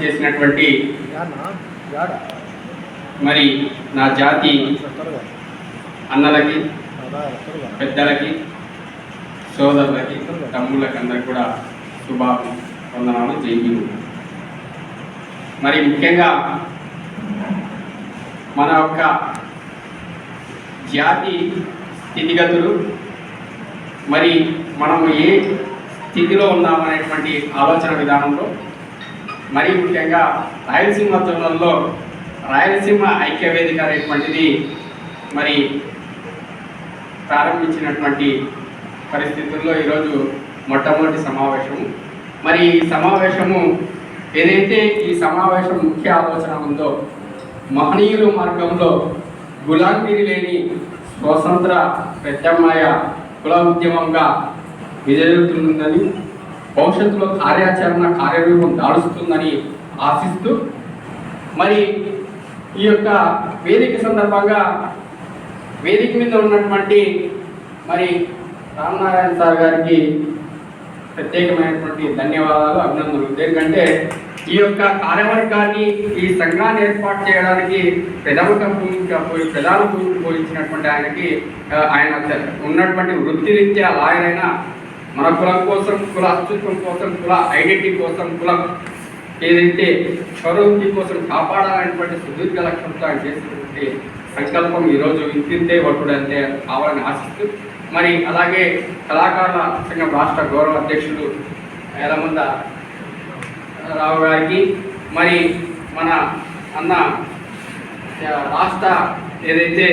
చేసినటువంటి మరి నా జాతి అన్నలకి పెద్దలకి సోదరులకి తమ్ముళ్ళకి అందరికి కూడా శుభాలు వందనాలు జైలు మరి ముఖ్యంగా మన యొక్క జాతి స్థితిగతులు మరి మనము ఏ స్థితిలో ఉన్నామనేటువంటి ఆలోచన విధానంలో మరి ముఖ్యంగా రాయలసీమ జోన్లలో రాయలసీమ ఐక్య వేదిక అనేటువంటిది మరి ప్రారంభించినటువంటి పరిస్థితుల్లో ఈరోజు మొట్టమొదటి సమావేశము. మరి ఈ సమావేశము ఏదైతే ఈ సమావేశం ముఖ్య ఆలోచన ఉందో మహనీయులు మార్గంలో గులాంగిరి లేని స్వతంత్ర ప్రత్యామ్నాయ కుల ఉద్యమంగా విజయవుతుందని భవిష్యత్తులో కార్యాచరణ కార్యరూపం దాడుస్తుందని ఆశిస్తూ మరి ఈ యొక్క వేదిక సందర్భంగా వేదిక మీద ఉన్నటువంటి మరి రామనారాయణ సార్ గారికి ప్రత్యేకమైనటువంటి ధన్యవాదాలు అభినందనలు. ఎందుకంటే ఈ యొక్క కార్యవర్గాన్ని ఈ సంఘాన్ని ఏర్పాటు చేయడానికి ప్రథమ భూమిక ప్రధాన భూమికి పోయించినటువంటి ఆయనకి ఆయన ఉన్నటువంటి వృత్తిరీత్యా లాయర్ మన కులం కోసం కుల అస్తిత్వం కోసం కుల ఐడెంటిటీ కోసం కులం ఏదైతే స్వరూపి కోసం కాపాడాలనేటువంటి సుదీర్ఘ లక్ష్యంతో ఆయన చేసినటువంటి సంకల్పం ఈరోజు ఇంతింతే ఒట్టుడంతే కావాలని ఆశిస్తూ మరి అలాగే కళాకారుల సంఘం రాష్ట్ర గౌరవ అధ్యక్షుడు ఎలమంద రావు గారికి మరి మన అన్న రాష్ట్ర ఏదైతే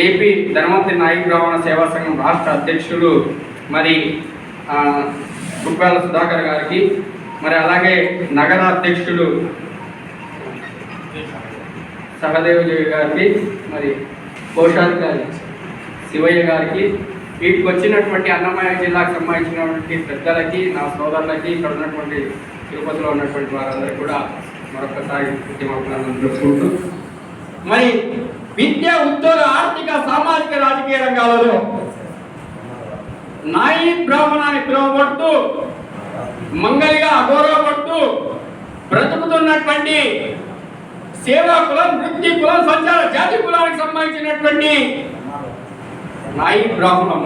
ఏపీ ధనవంతి నాయక రవాణా సేవా సంఘం రాష్ట్ర అధ్యక్షుడు మరి గుప్పాల సుధాకర్ గారికి మరి అలాగే నగర అధ్యక్షుడు సహదేవజీ గారికి మరి కోశాధికారి శివయ్య గారికి వీటికి వచ్చినటువంటి అన్నమయ్య జిల్లాకు సంబంధించినటువంటి పెద్దలకి నా సోదరులకి ఇక్కడ ఉన్నటువంటి తిరుపతిలో ఉన్నటువంటి వారందరూ కూడా మరొకసారి ఉద్యమం మరి విద్య ఉద్యోగ ఆర్థిక సామాజిక రాజకీయ రంగాలలో నాయి బ్రాహ్మణ అని పిలువబడుతూ మంగలిగా అగౌరవపడుతూ బ్రతుకుతున్నటువంటి సేవా కులం వృత్తి కులం సంచార జాతి కులానికి సంబంధించినటువంటి నాయి బ్రాహ్మణం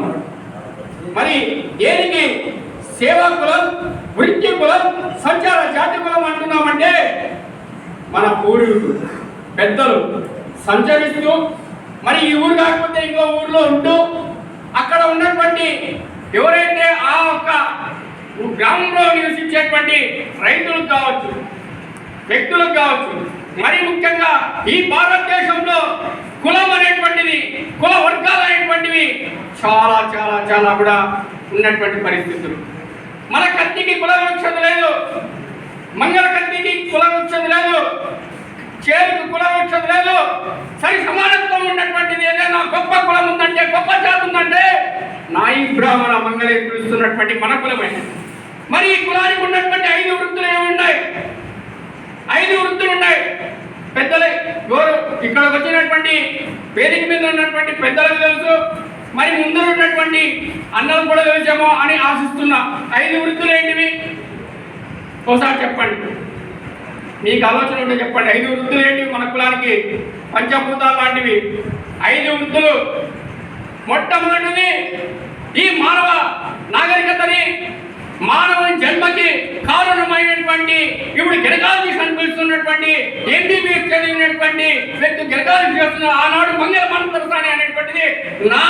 మరి దేనికి సేవా కులం వృత్తి కులం సంచార జాతి కులం అంటున్నామంటే మన పూర్వీకులు పెద్దలు సంచరిస్తూ మరి ఈ ఊరు కాకపోతే ఇంకో ఊర్లో ఉంటూ అక్కడ ఉన్నటువంటి ఎవరైతే ఆ ఒక్క గ్రామంలో నివసించేటువంటి రైతులకు కావచ్చు వ్యక్తులకు కావచ్చు మరి ముఖ్యంగా ఈ భారతదేశంలో కులం అనేటువంటిది కుల వర్గాలు అనేటువంటివి చాలా చాలా చాలా కూడా ఉన్నటువంటి పరిస్థితులు. మన కత్తికి కుల వివక్షత లేదు మంగళ కత్తికి కుల వివక్షత లేదు చేరుకు కులం వివక్షత లేదు. సరి సమానత్వం ఉన్నటువంటిది ఏదైనా గొప్ప కులం ఉందంటే గొప్ప జాతి ఉందంటే నాయి బ్రాహ్మణ మంగళే పిలుస్తున్నటువంటి మన కులమే మరి ఈ కులానికి ఉన్నటువంటి ఐదు వృత్తులు ఏమున్నాయి? ఐదు వృత్తులు ఉన్నాయి. పెద్దలే ఎవరు? ఇక్కడ వచ్చినటువంటి వేదిక మీద ఉన్నటువంటి పెద్దలకు తెలుసు. మరి ముందు ఉన్నటువంటి అన్నలు కూడా తెలుసేమో అని ఆశిస్తున్నా. ఐదు వృత్తులు ఏంటివి? ఒకసారి చెప్పండి. మీకు ఆలోచన ఉంటే చెప్పండి. ఐదు వృద్ధులు ఏంటి మన కులానికి? పంచభూతాలు లాంటివి. ఐదు వృత్తులు మొట్టమొదటిది ఈ మానవ నాగరికతని మానవ జన్మకి కారణమైనటువంటి ఇప్పుడు గిరకాలజీస్ అని పిలుస్తున్నటువంటి ఎంబీబీఎస్ చదివినటువంటి వ్యక్తి గిరకాలజీ చేస్తున్న ఆనాడు మంగళ మంత్రసాని అనేటువంటిది నా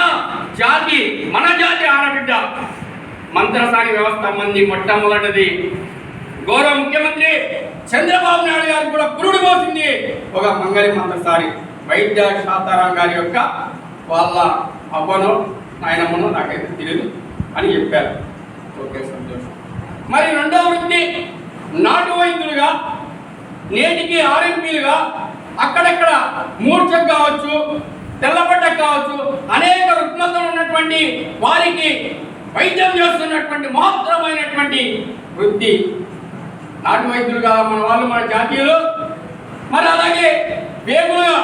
జాతి మన జాతి ఆడబిడ్డ. మంత్రసాని వ్యవస్థ మంది మొట్టమొదటిది. గౌరవ ముఖ్యమంత్రి చంద్రబాబు నాయుడు గారు కూడా పురుడు పోసింది. ఒక మంగళి మంత్రసారి వైద్య శాతారాం గారి యొక్క వాళ్ళ అవ్వనో నాయనమ్మనో నాకైతే తెలియదు అని చెప్పారు. ఓకే సంతోషం. మరి రెండవ వృత్తి నాటు వైద్యులుగా నేటికి ఆర్ఎంపీలుగా అక్కడక్కడ మూర్ఛకు కావచ్చు తెల్లబడ్డ కావచ్చు అనేక రుగ్మతలు ఉన్నటువంటి వారికి వైద్యం చేస్తున్నటువంటి మహత్తరమైనటువంటి వృత్తి నాటు వైద్యులుగా మన వాళ్ళు మన జాతీయులు. మరి అలాగే వేగులుగా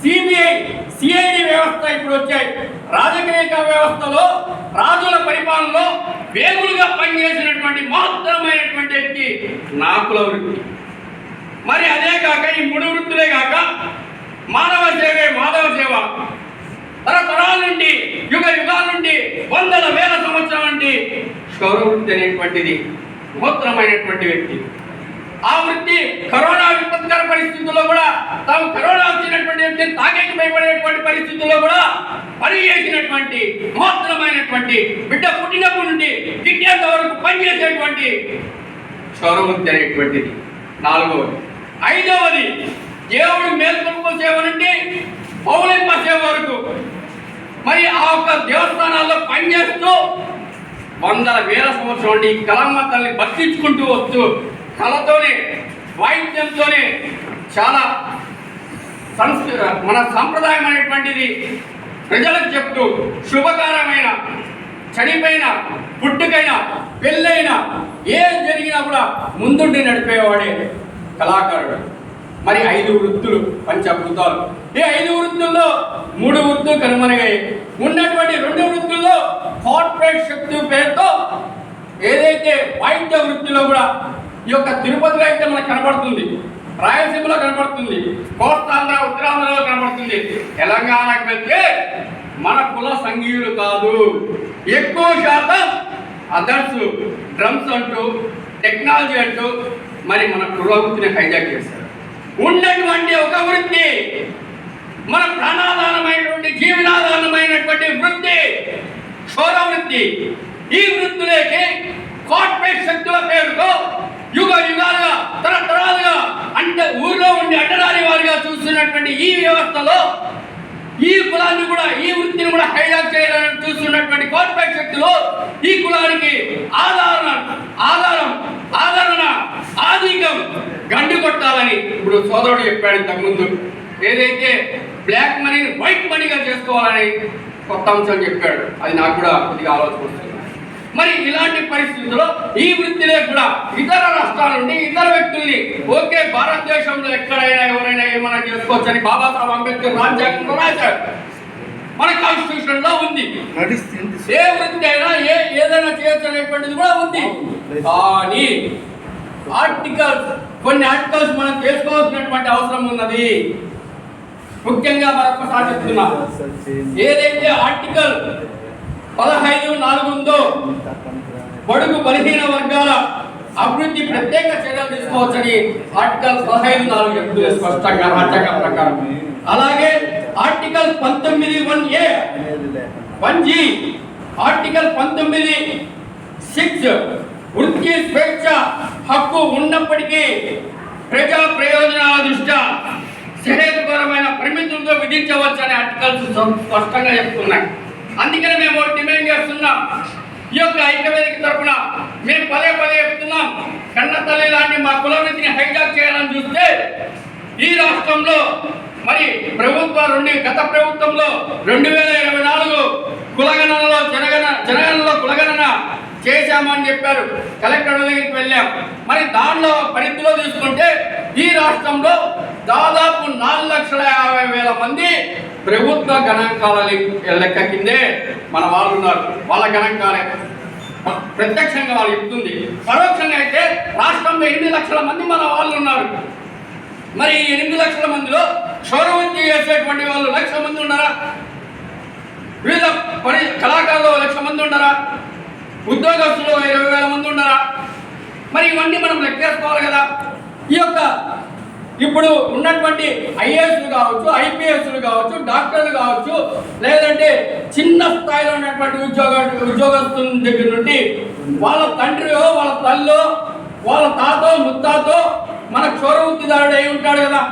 సిబిఐ సిఐడి వ్యవస్థ ఇప్పుడు వచ్చాయి. రాజకీయ వ్యవస్థలో రాజుల పరిపాలనలో వేగులుగా పనిచేసినటువంటి మహత్తరమైనటువంటి వ్యక్తి నాకుల వృత్తి. మరి అదే కాక ఈ మూడు వృత్తులే కాక మానవ సేవే మాధవ సేవ. తరతరాల నుండి యుగ యుగాల నుండి వందల వేల సంవత్సరాల నుండి క్షౌర వృత్తి అనేటువంటిది. మూత్రమైనటువంటి వ్యక్తి. ఆ వృత్తి కరోనా విపత్కర పరిస్థితుల్లో కూడా తాము కరోనా వచ్చినటువంటి వ్యక్తిని తాకేకి భయపడేటువంటి పరిస్థితుల్లో కూడా పని చేసినటువంటి బిడ్డ పుట్టినప్పటి నుండి గిట్టేంత వరకు పనిచేసేటువంటి క్షౌరవృత్తి అనేటువంటిది. నాలుగవది. ఐదవది దేవుడు మేల్కొనుకో సేవ నుండి పౌలింప సేవ వరకు. మరి ఆ యొక్క దేవస్థానాల్లో పనిచేస్తూ వందల వేల సంవత్సరం నుండి ఈ కలమ్మ తల్లిని భక్తించుకుంటూ వస్తూ కళతోనే వాయిద్యంతోనే చాలా సంస్కృ మన సంప్రదాయం అనేటువంటిది ప్రజలకు చెప్తూ శుభకరమైన చనిపోయిన పుట్టుకైన పెళ్ళైన ఏం జరిగినా కూడా ముందుండి నడిపేవాడే కళాకారుడు. మరి ఐదు వృత్తులు పంచభూతాలు. ఈ ఐదు వృత్తుల్లో మూడు వృత్తులు కనుమరుగాయి ఉన్నటువంటి కార్పొరేట్ శక్తి పేరుతో ఏదైతే వాయిద్య వృత్తిలో కూడా ఈ యొక్క తిరుపతిలో అయితే మనకు కనబడుతుంది రాయలసీమలో కనబడుతుంది కోస్తాంధ్ర ఉత్తరాంధ్రలో కనబడుతుంది. తెలంగాణకు వెళ్తే మన కుల సంఘీయులు కాదు. ఎక్కువ శాతం అదర్స్ డ్రమ్స్ అంటూ టెక్నాలజీ అంటూ మరి మన కుల వృత్తిని హైజాక్ చేస్తారు. ఉన్నటువంటి ఒక వృత్తి మన ప్రాణాధారమైనటువంటి జీవనాధారమైనటువంటి వృత్తి క్షోర వృత్తి ఈ వృత్తులకి కార్పొరేట్ శక్తుల పేరుతో యుగ యుగాలుగా తరతరాలుగా అంటే ఊర్లో ఉండి అడ్డదారి వారిగా చూస్తున్నటువంటి ఈ వ్యవస్థలో ఈ కులాన్ని కూడా ఈ వృత్తిని కూడా హైజాక్ చేయాలని చూస్తున్నటువంటి కార్పొరేట్ శక్తులు ఈ కులానికి ఆధారణ ఆధారం ఆదరణ ఆధికం గండి కొట్టాలని ఇప్పుడు సోదరుడు చెప్పాడు ఇంతకుముందు. ఏదైతే బ్లాక్ మనీని వైట్ మనీగా చేసుకోవాలని కొత్త అంశం చెప్పాడు. అది నాకు కూడా కొద్దిగా ఆలోచన వస్తుంది. మరి ఇలాంటి పరిస్థితుల్లో ఈ వృత్తిలో కూడా ఇతర రాష్ట్రాల నుండి ఇతర వ్యక్తుల్ని ఓకే భారతదేశంలో ఎక్కడైనా ఎవరైనా ఏమైనా చేసుకోవచ్చని బాబాసాహెబ్ అంబేద్కర్ రాజ్యాంగంలో రాశారు మన కాన్స్టిట్యూషన్లో ఉంది. ఏ వృత్తి అయినా ఏ ఏదైనా చేయొచ్చు అనేటువంటిది కూడా ఉంది. కానీ ఆర్టికల్స్ కొన్ని ఆర్టికల్స్ మనం చేసుకోవాల్సినటువంటి అవసరం ఉన్నది. ముఖ్యంగా మరొకసారి చెప్తున్నా. ఏదైతే ఆర్టికల్ పదహైదు నాలుగు ఉందో బడుగు బలహీన వర్గాల అభివృద్ధి ప్రత్యేక చర్యలు తీసుకోవచ్చని ఆర్టికల్ పదహైదు నాలుగు చెప్తుంది స్పష్టంగా రాజ్యాంగ ప్రకారం. అలాగే ఆర్టికల్ పంతొమ్మిది one A one G article పంతొమ్మిది సిక్స్ వృత్తి స్వేచ్ఛ హక్కు ఉన్నప్పటికీ ప్రజా ప్రయోజనాల దృష్ట్యా సహేతుకరమైన పరిమితులతో విధించవచ్చని ఆర్టికల్స్ స్పష్టంగా చెప్తున్నాయి. అందుకనే మేము డిమాండ్ చేస్తున్నాం. ఈ యొక్క ఐక్యవేదిక తరఫున మేము పదే పదే చెప్తున్నాం. కన్న తల్లి లాంటి మా కులవృత్తిని హైజాక్ చేయాలని చూస్తే ఈ రాష్ట్రంలో మరి ప్రభుత్వ రెండు గత ప్రభుత్వంలో రెండు వేల ఇరవై నాలుగు కులగణనలో జనగణ జనగణనలో కులగణన చేశామని చెప్పారు. కలెక్టర్ దగ్గరికి వెళ్ళాం. మరి దానిలో పరిధిలో తీసుకుంటే ఈ రాష్ట్రంలో దాదాపు నాలుగు లక్షల యాభై వేల మంది ప్రభుత్వ గణాంకాల లెక్క- కిందే మన వాళ్ళు ఉన్నారు. వాళ్ళ గణాంకాలే. ప్రత్యక్షంగా వాళ్ళు చెప్తుంది. పరోక్షంగా అయితే రాష్ట్రంలో ఎనిమిది లక్షల మంది మన వాళ్ళు ఉన్నారు. మరి ఈ ఎనిమిది లక్షల మందిలో క్షౌరవృత్తి చేసేటువంటి వాళ్ళు లక్ష మంది ఉన్నారా? వివిధ పని కళాకారులు లక్ష మంది ఉన్నారా? ఉద్యోగస్తులు ఇరవై వేల మంది ఉన్నారా? మరి ఇవన్నీ మనం లెక్కేసుకోవాలి కదా. ఈ యొక్క ఇప్పుడు ఉన్నటువంటి ఐఏఎస్లు కావచ్చు ఐపీఎస్లు కావచ్చు డాక్టర్లు కావచ్చు లేదంటే చిన్న స్థాయిలో ఉన్నటువంటి ఉద్యోగ ఉద్యోగస్తుల దగ్గర నుండి వాళ్ళ తండ్రియో వాళ్ళ తల్లో వాళ్ళ తాతో ముత్తాతో మన క్షోరవృత్తిదారుడు అయి ఉంటాడు కదా.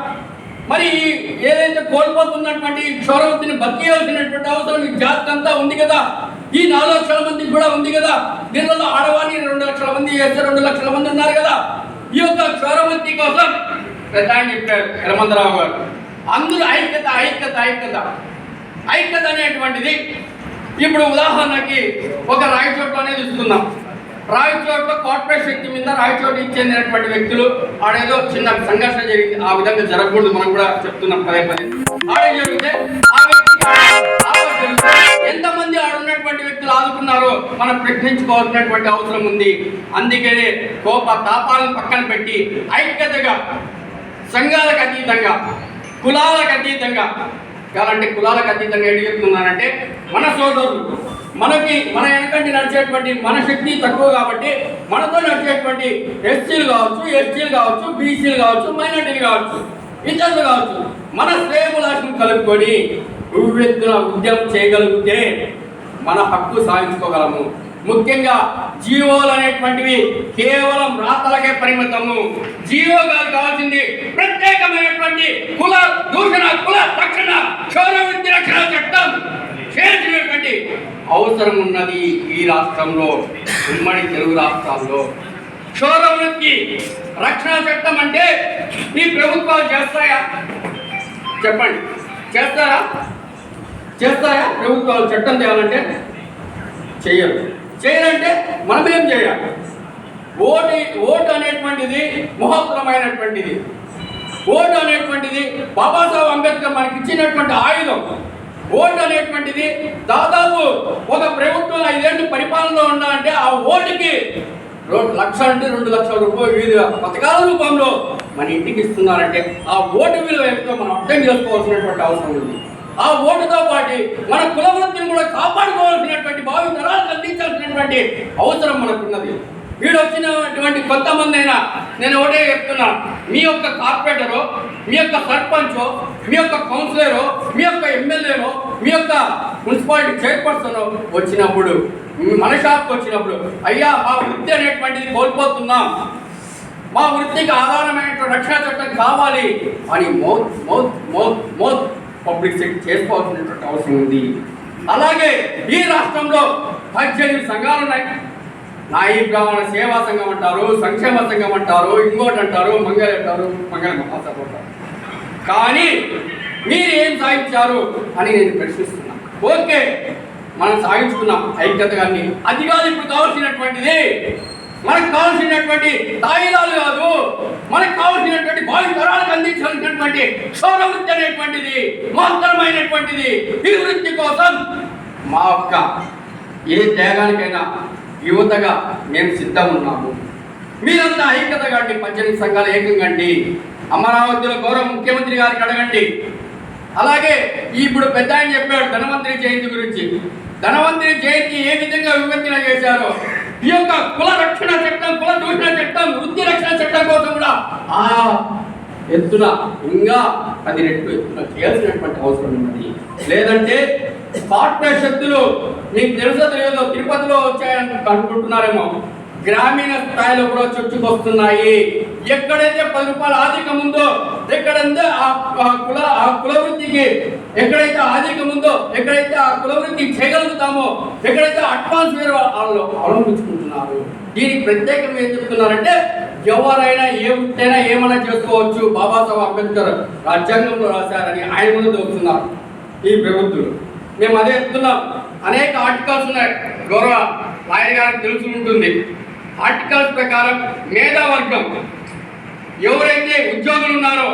మరి ఈ ఏదైతే కోల్పోతున్నటువంటి క్షోరవృత్తిని బతికేయాల్సినటువంటి అవసరం జాతకంతా అంతా ఉంది కదా. ఈ నాలుగు లక్షల మంది కూడా ఉంది కదా. దీనిలో ఆడవాణి రెండు లక్షల మంది వేస్తే రెండు లక్షల మంది ఉన్నారు కదా. ఈ యొక్క క్షౌరవృత్తి కోసం పెద్ద ఆయన చెప్పారు యలమందరావు గారు. అందరూ ఐక్యత ఐక్యత ఐక్యత. ఐక్యత అనేటువంటిది ఇప్పుడు ఉదాహరణకి ఒక రాయచోట్లు అనేది ఇస్తున్నాం రాయచోట్ల కార్పొరేట్ శక్తి మీద రాయచోటి చెందినటువంటి వ్యక్తులు ఆడేదో చిన్న సంఘర్షణ జరిగింది. ఆ విధంగా జరగకూడదు మనం కూడా చెప్తున్నాం పదే పదే ఆడే జరిగితే ఆ వ్యక్తి ఎంతమంది ఆడున్నటువంటి వ్యక్తులు ఆదుకున్నారో మనం ప్రశ్నించుకోవాల్సినటువంటి అవసరం ఉంది. అందుకనే కోప తాపాలను పక్కన పెట్టి ఐక్యతగా సంఘాలకు అతీతంగా కులాలకు అతీతంగా కావాలంటే కులాలకు అతీతంగా ఏం చెప్తున్నానంటే మన సోదరులు మనకి మన వెనకంటి నడిచేటువంటి మన శక్తి తక్కువ కాబట్టి మనతో నడిచేటువంటి ఎస్సీలు కావచ్చు ఎస్టీలు కావచ్చు బీసీలు కావచ్చు మైనార్టీలు కావచ్చు ఇతరులు కావచ్చు మన శ్రేయములాసం కలుపుకొని ఉవ్వెత్తున ఉద్యమం చేయగలిగితే మన హక్కు సాధించుకోగలము. ముఖ్యంగా జీవోలు అనేటువంటివి కేవలం రాతలకే పరిమితము. జీవో కావాల్సింది ప్రత్యేకమైనటువంటి కుల దూషణ కుల రక్షణ క్షౌర వృత్తి రక్షణ చట్టం చేసినటువంటి అవసరం ఉన్నది ఈ రాష్ట్రంలో ఉమ్మడి తెలుగు రాష్ట్రాల్లో. క్షౌర వృత్తి రక్షణ చట్టం అంటే ఈ ప్రభుత్వాలు చేస్తాయా? చెప్పండి. చేస్తారా? చేస్తాయా? ప్రభుత్వాలు చట్టం చేయాలంటే చేయరు. చేయాలంటే మనం ఏం చేయాలి? ఓటు ఓటు అనేటువంటిది మహత్తరమైనటువంటిది. ఓటు అనేటువంటిది బాబాసాహెబ్ అంబేద్కర్ మనకి ఇచ్చినటువంటి ఆయుధం. ఓటు అనేటువంటిది దాదాపు ఒక ప్రభుత్వం ఐదేళ్ళు పరిపాలనలో ఉండాలంటే ఆ ఓటుకి రెండు లక్ష అంటే రెండు లక్షల రూపాయలు పథకాల రూపంలో మన ఇంటికి ఇస్తున్నారంటే ఆ ఓటు విలువ ఎంతో మనం అర్థం చేసుకోవాల్సినటువంటి అవసరం ఉంది. ఆ ఓటుతో పాటు మన కుల వృత్తిని కూడా కాపాడుకోవాల్సినటువంటి భావి తరాలకు అందించాల్సినటువంటి అవసరం మనకున్నది. వీడు వచ్చినటువంటి కొంతమంది అయినా నేను ఒకటే చెప్తున్నా మీ యొక్క కార్పొరేటరో మీ యొక్క సర్పంచో మీ యొక్క కౌన్సిలరో మీ యొక్క ఎమ్మెల్యేనో మీ యొక్క మున్సిపాలిటీ చైర్పర్సన్ వచ్చినప్పుడు మన షాప్కి వచ్చినప్పుడు అయ్యా మా వృత్తి అనేటువంటిది కోల్పోతున్నాం. మా వృత్తికి ఆధారమైనటువంటి రక్షణ చట్టం కావాలి అని mouth mouth mouth mouth public sector చేసుకోవాల్సినటువంటి అవసరం ఉంది. అలాగే ఈ రాష్ట్రంలో పద్దెనిమిది సంఘాలు ఉన్నాయి. నాయి బ్రాహ్మణ సేవా సంఘం అంటారు సంక్షేమ సంఘం అంటారు ఇంకోటి అంటారు మంగళ అంటారు మంగళ మహాసభ అంటారు. కానీ మీరు ఏం సాధించారు అని నేను ప్రశ్నిస్తున్నా. ఓకే మనం సాధించుకున్నాం ఐక్యత కానీ. అది కాదు ఇప్పుడు కావాల్సినటువంటిది. మనకు కావాల్సినటువంటి తాయిలాలు కాదు. మనకు కావాల్సినటువంటి భావి తరాలు అందించినటువంటి సౌర వృత్తి అనేటువంటిది మహత్తరమైనటువంటిది. ఈ వృత్తి కోసం మా యొక్క ఏ త్యాగానికైనా యువతగా మేము సిద్ధం ఉన్నాము మీరంతా ఐక్యత కండి పద్దెనిమిది సంఘాలు ఏకంగండి అమరావతిలో గౌరవ ముఖ్యమంత్రి గారికి అడగండి. అలాగే ఇప్పుడు పెద్ద ఆయన చెప్పాడు ధనవంతరి జయంతి గురించి. ధనవంతరి జయంతి ఏ విధంగా విభజన చేశారో ఈ యొక్క కుల రక్షణ చట్టం కుల దూషణ చట్టం వృత్తి రక్షణ చట్టం కోసం కూడా ఆ ఎత్తున ఇంకా పది రెట్లు ఎత్తున చేయాల్సినటువంటి అవసరం ఉన్నది. లేదంటే కార్పొరేట్ శక్తులు మీకు తెలుసో తెలియదో తిరుపతిలో వచ్చాయని అనుకుంటున్నారేమో. గ్రామీణ స్థాయిలో కూడా చొచ్చుకొస్తున్నాయి. ఎక్కడైతే పది రూపాయల ఆధికం ఉందో ఎక్కడైతే ఆ కుల ఆ కులవృత్తికి ఎక్కడైతే ఆధికం ఉందో ఎక్కడైతే ఆ కులవృత్తి చేయగలుగుతామో ఎక్కడైతే అడ్వాన్స్ వేరు వాళ్ళు అవలంబించుకుంటున్నారు దీనికి ప్రత్యేకం ఏం చెప్తున్నారంటే ఎవరైనా ఏ ఏమైనా చేసుకోవచ్చు. బాబాసాహెబ్ అంబేద్కర్ రాజ్యాంగంలో రాశారని ఆయన ముందు దోస్తున్నారు ఈ ప్రభుత్వం మేము అదే చెప్తున్నాం. అనేక ఆర్టికల్స్ ఉన్నాయి. గౌరవ లాయర్ గారికి తెలుసు ఉంటుంది. ఆర్టికల్స్ ప్రకారం మేధావర్గం. ఎవరైతే ఉద్యోగులు ఉన్నారో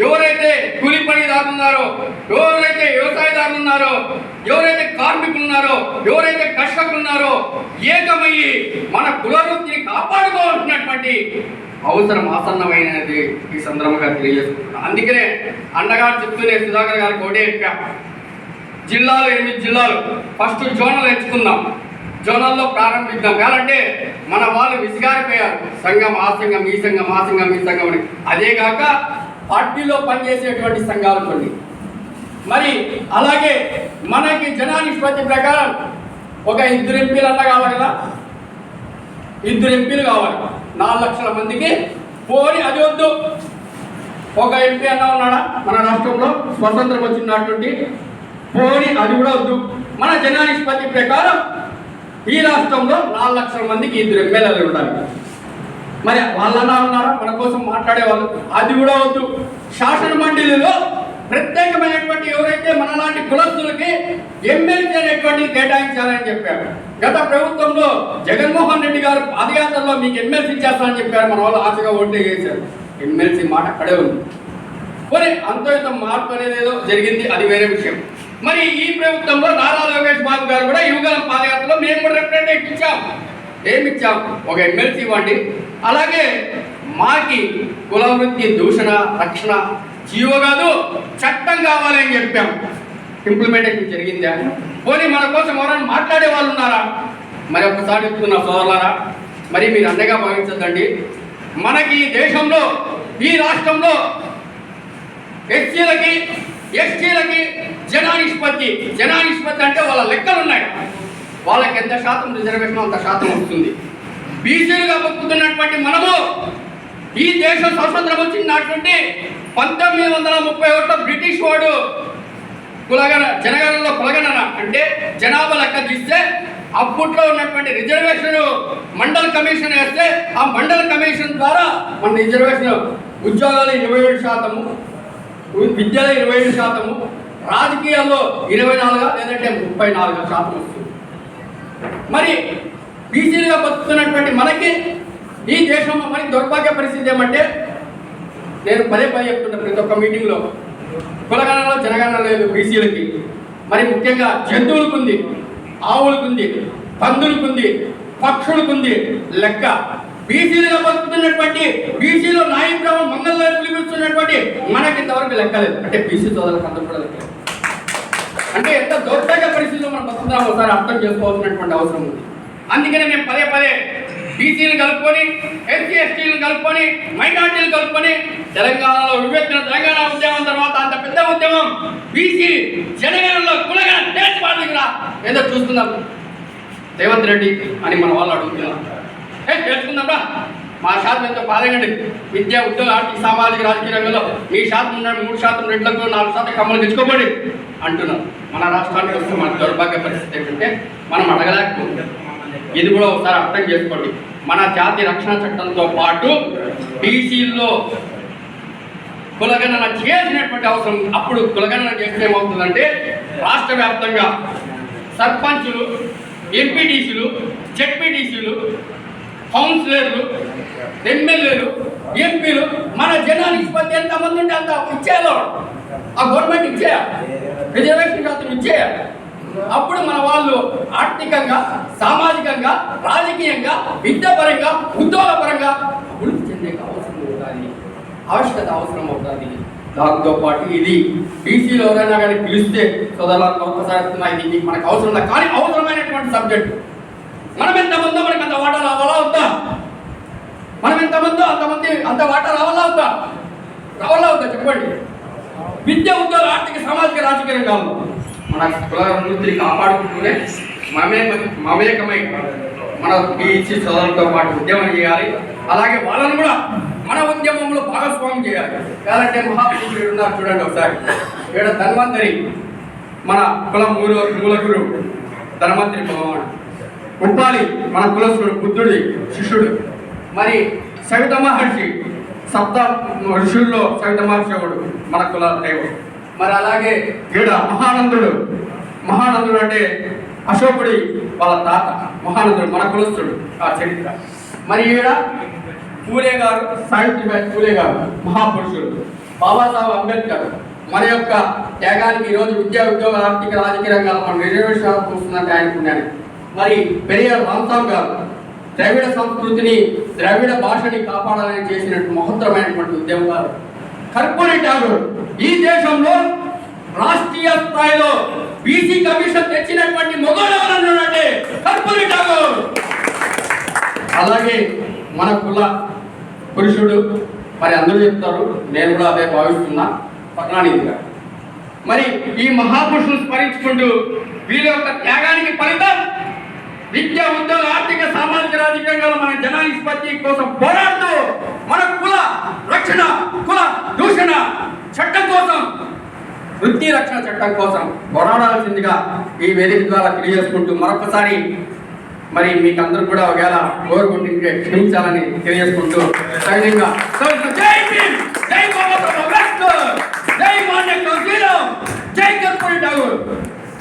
ఎవరైతే కూలి పనిదారులు ఉన్నారో ఎవరైతే వ్యవసాయదారులు ఉన్నారో ఎవరైతే కార్మికులు ఉన్నారో ఎవరైతే కష్టకులు ఉన్నారో ఏకమయ్యి మన కులవృత్తిని కాపాడుకోవాల్సినటువంటి అవసరం ఆసన్నమైనది ఈ సందర్భంగా తెలియజేసుకుంటున్నాను అందుకనే అన్నగారు చెప్తూనే సుధాకర్ గారు ఒకటే చెప్పా. జిల్లాలు ఎనిమిది జిల్లాలు. ఫస్ట్ జోనల్ ఎంచుకుందాం. జోనల్లో ప్రారంభిద్దాం. కాదంటే మన వాళ్ళు విసిగారిపోయారు. సంఘం ఆ సంఘం ఈ సంఘం ఆ సంఘం ఈ సంఘం అని. అదే కాక పార్టీలో పనిచేసేటువంటి సంఘాలు కొన్ని. మరి అలాగే మనకి జనానిష్పత్తి ప్రకారం ఒక ఇద్దరు ఎంపీలు అన్న కావాలి కదా? ఇద్దరు ఎంపీలు కావాలి. నాలుగు లక్షల మందికి పోని అది వద్దు. ఒక ఎంపీ అన్న ఉన్నాడా? మన రాష్ట్రంలో స్వతంత్రం వచ్చినటువంటి పోని అది కూడా వద్దు. మన జనానిష్పత్తి ప్రకారం ఈ రాష్ట్రంలో నాలుగు లక్షల మందికి ఇద్దరు ఎమ్మెల్యేలు ఉండాలి. మరి వాళ్ళన్నా ఉన్నారా? మన కోసం మాట్లాడేవాళ్ళు. అది కూడా వద్దు. శాసన మండలిలో ప్రత్యేకమైనటువంటి ఎవరైతే మనలాంటి కులస్తులకి ఎమ్మెల్సీ అనేటువంటి కేటాయించాలని చెప్పారు. గత ప్రభుత్వంలో జగన్మోహన్ రెడ్డి గారు పాదయాత్రలో మీకు ఎమ్మెల్సీ చేస్తానని చెప్పారు. మన వాళ్ళు ఆశగా ఓట్లు వేశారు ఎమ్మెల్సీ మాట అక్కడే ఉంది. మరి అంతో ఇంత మార్పు అనేది ఏదో జరిగింది. అది వేరే విషయం. మరి ఈ ప్రభుత్వంలో నారా లోకేష్ బాబు గారు కూడా యువగలం పాదయాత్రలో మేము కూడా రిప్రజెంటేటివ్ ఇచ్చాం. ఏమిచ్చాం ఒక ఎమ్మెల్సీ ఇవ్వండి. అలాగే మాకి కుల వృత్తి దూషణ రక్షణ జీవో కాదు చట్టం కావాలి అని చెప్పాం. ఇంప్లిమెంటేషన్ జరిగిందా? పోనీ మన కోసం ఎవరైనా మాట్లాడే వాళ్ళు ఉన్నారా? మరి ఒక్కసారి చెప్తున్నా సోదరులారా మరి మీరు అండగా భావించద్దండి. మనకి ఈ దేశంలో ఈ రాష్ట్రంలో ఎస్సీలకి ఎస్టీలకి జనానిష్పత్తి జనానిష్పత్తి అంటే వాళ్ళ లెక్కలు ఉన్నాయి వాళ్ళకి ఎంత శాతం రిజర్వేషన్ అంత శాతం వస్తుంది. బీసీలుగా బతుకుతున్నటువంటి మనము ఈ దేశం స్వతంత్రం వచ్చినటువంటి పంతొమ్మిది వందల ముప్పై ఒకటిలో బ్రిటిష్ వాడు కులగణ జనగణనలో కులగణన అంటే జనాభా లెక్క తీస్తే అప్పట్లో ఉన్నటువంటి రిజర్వేషన్ మండల కమిషన్ వేస్తే ఆ మండల కమిషన్ ద్వారా మన రిజర్వేషన్ ఉద్యోగాలు ఇరవై ఏడు శాతము విద్యలో ఇరవై ఏడు శాతము రాజకీయాల్లో ఇరవై నాలుగు లేదంటే ముప్పై నాలుగు శాతం వస్తుంది. మరి బీసీలుగా బతుకుతున్నటువంటి మనకి ఈ దేశంలో మరి దౌర్భాగ్య పరిస్థితి ఏమంటే నేను పదే పదే చెప్తున్నా ప్రతి ఒక్క మీటింగ్లో కులగణలో జనగణన లేదు బీసీలకి? మరి ముఖ్యంగా జంతువులకు ఉంది ఆవులకు ఉంది పందులకు ఉంది పక్షులకు ఉంది లెక్క. బీసీలుగా బతుకుతున్నటువంటి బీసీలో నాయకురావు మంగళ పిలిపిస్తున్నటువంటి మనకి ఇంతవరకు లెక్కలేదు అంటే బీసీ సోదరులకు అందరూ కూడా లెక్కలేదు అంటే ఎంత దౌర్భాగ్య పరిస్థితుల్లో మనం బతుకుతున్నామో ఒకసారి అర్థం చేసుకోవాల్సినటువంటి అవసరం ఉంది. అందుకనే మేము పదే పదే బీసీలు కలుపుకొని ఎస్సీ ఎస్టీలు కలుపుకొని మైనార్టీలు కలుపుకొని తెలంగాణలో వివేచన తెలంగాణ ఉద్యమం తర్వాత అంత పెద్ద ఉద్యమం బీసీ జనగణంలో కులగణ దేశపాలికిరా ఏదో చూస్తున్నాం. రేవంత్ రెడ్డి అని మన వాళ్ళు అడుగుతున్నాం ఏ తెలుసుకుందాం రా. మా శాతం ఎంతో? బాధగండి విద్య ఉద్యోగ ఆర్థిక సామాజిక రాజకీయ రంగంలో మీ శాతం మూడు శాతం రెడ్లకు నాలుగు శాతం కమ్మలు తెచ్చుకోబడి అంటున్నాం మన రాష్ట్రానికి వస్తే మన దౌర్భాగ్య పరిస్థితి ఏంటంటే మనం అడగలేకపోతుంది ఇది కూడా ఒకసారి అర్థం చేసుకోండి. మన జాతి రక్షణ చట్టంతో పాటు బీసీల్లో కులగణన చేసినటువంటి అవసరం అప్పుడు కులగణన చేస్తే ఏమవుతుందంటే రాష్ట్ర వ్యాప్తంగా సర్పంచులు ఎంపీటీసీలు జెడ్పీటీసీలు కౌన్సిలర్లు ఎమ్మెల్యేలు ఎంపీలు మన జనానికి పది ఎంతమంది ఉంటే అంత ఇచ్చేయాలి ఆ గవర్నమెంట్ ఇచ్చేయాలి. రిజర్వేషన్ శాతం ఇచ్చేయాలి. అప్పుడు మన వాళ్ళు ఆర్థికంగా సామాజికంగా రాజకీయంగా విద్యాపరంగా ఉద్యోగపరంగా అభివృద్ధి చెందే అవసరం అవుతుంది. ఆవశ్యకత అవసరం అవుతుంది. దాంతో పాటు ఇది బీసీలో ఎవరైనా కానీ పిలిస్తే సోదరులకు ఒక్కసారి ఇది మనకు అవసరం కానీ అవసరమైనటువంటి సబ్జెక్టు. మనం ఎంతమందో మనకి అంత వాటా రావాలా వద్దా? మనం ఎంతమందో అంతమంది అంత వాటా రావాలా వద్దా? రావాలా వద్దా? చెప్పండి. విద్య ఉద్యోగ ఆర్థిక సామాజిక రాజకీయం కాదు మన కుల వృత్తిని కాపాడుకుంటూనే మమే మమేకమై మన బీసీ సోదరులతో పాటు ఉద్యమం చేయాలి. అలాగే వాళ్ళని కూడా మన ఉద్యమంలో భాగస్వామ్యం చేయాలి. ఎలాంటి మహాపురుషుడు ఉన్నారు చూడండి ఒకసారి. ఇక్కడ ధన్వంతరి మన కులం మూల మూల గురువు ధనవంతరి భగవానుడు. ఉపాలి మన కులసుడు బుద్ధుడి శిష్యుడు. మరి సవిత మహర్షి సప్త ఋషుల్లో సవిత మహర్షి ఒకడు మన కుల దైవం. మరి అలాగే ఈడ మహానందుడు. మహానందుడు అంటే అశోకుడి వాళ్ళ తాత. మహానందుడు మన కులస్తుడు ఆ చరిత్ర. మరి ఈడ పూలే గారు సావిత్రిబాయి పూలే గారు మహాపురుషుడు. బాబాసాహెబ్ అంబేద్కర్. మన యొక్క త్యాగానికి ఈరోజు విద్యా ఉద్యోగ ఆర్థిక రాజకీయ రంగాల్లో మనం రిజర్వేషన్ చూస్తున్నట్టు ఆయన పుణ్యాన్ని మరి పెరియార్ రామ్సాబ్ గారు ద్రవిడ సంస్కృతిని ద్రవిడ భాషని కాపాడాలని చేసినట్టు మహత్తరమైనటువంటి ఉద్యమకారు కర్పూరి ఠాగూర్ ఈ దేశంలో రాష్ట్రీయ స్థాయిలో బీసీ కమిషన్ తెచ్చినటువంటి మొగోడు ఎవరన్నాడంటే కర్పూరి ఠాగూర్. అలాగే మన కుల పురుషుడు మరి అందరూ చెప్తారు నేను కూడా అదే భావిస్తున్నా పద్నానిధి గారు మరి ఈ మహాపురుషులు స్మరించుకుంటూ వీరి యొక్క త్యాగానికి ఫలితం విద్య ఉద్యోగ ఆర్థిక సామాజిక రాజకీయంగా మన జనాధిపత్యం నిష్పత్తి కోసం పోరాడుతూ మన కుల రక్షణ కుల దూషణ చట్టం కోసం వృత్తి రక్షణ చట్టం కోసం పోరాడాల్సిందిగా ఈ వేదిక ద్వారా తెలియజేసుకుంటూ మరొకసారి మరి మీకు అందరూ కూడా ఒకవేళ కోరుకుంటుంటే క్షమించాలని తెలియజేసుకుంటూ సైనికంగా జై భీమ్! జై బాబా జై మాన్య జై కర్పూరి ఠాగూర్